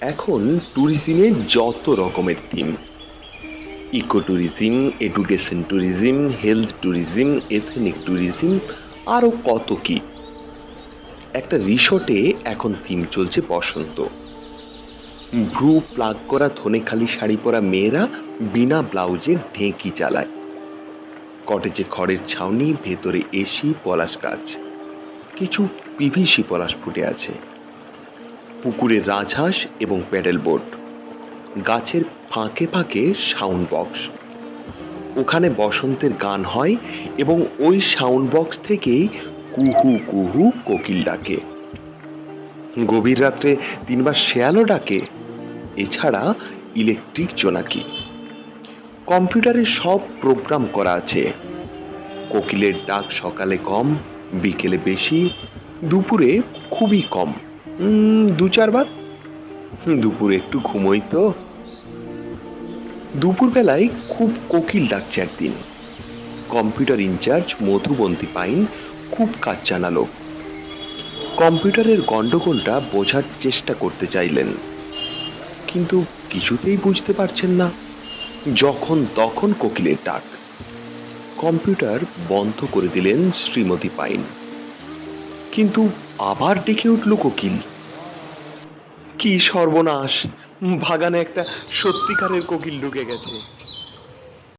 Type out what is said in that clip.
এখন ট্যুরিজমে যত রকমের theme eco tourism education tourism health tourism ethnic tourism আরও কত কি। একটা রিসর্টে এখন থিম চলছে বসন্ত। ভ্রু প্লাগ করা ধনেখালি শাড়ি পরা মেয়েরা বিনা ব্লাউজে ঢেঁকি চালায়। কটেজে খড়ের ছাউনি, ভেতরে এসি, পলাশ গাছ। কিছু পিভিসি পলাশ ফুটে আছে। পুকুরে রাজহাঁস এবং প্যাডেল বোট গাছের ফাঁকে ফাঁকে সাউন্ড বক্স। ওখানে বসন্তের গান হয় এবং ওই সাউন্ড বক্স থেকেই কুহু কুহু কোকিল ডাকে। গভীর রাত্রে তিনবার শেয়ালও ডাকে। এছাড়া ইলেকট্রিক জোনাকি। কম্পিউটারে সব প্রোগ্রাম করা আছে। কোকিলের ডাক সকালে কম, বিকেলে বেশি, দুপুরে খুবই কম। দু চারবার? দুপুরে একটু ঘুমোই তো। দুপুরবেলায় খুব কোকিল ডাকছে একদিন। কম্পিউটার ইনচার্জ মধুবন্তী পাইন খুব কাজ জানালো কম্পিউটারের গন্ডগোলটা বোঝার চেষ্টা করতে চাইলেন। কিন্তু কিছুতেই বুঝতে পারছেন না। যখন তখন কোকিলের ডাক। কম্পিউটার বন্ধ করে দিলেন শ্রীমতী পাইন। কিন্তু আবার ডেকে উঠল কোকিল। কি সর্বনাশ? বাগানে একটা সত্যিকারের কোকিল ঢুকে গেছে।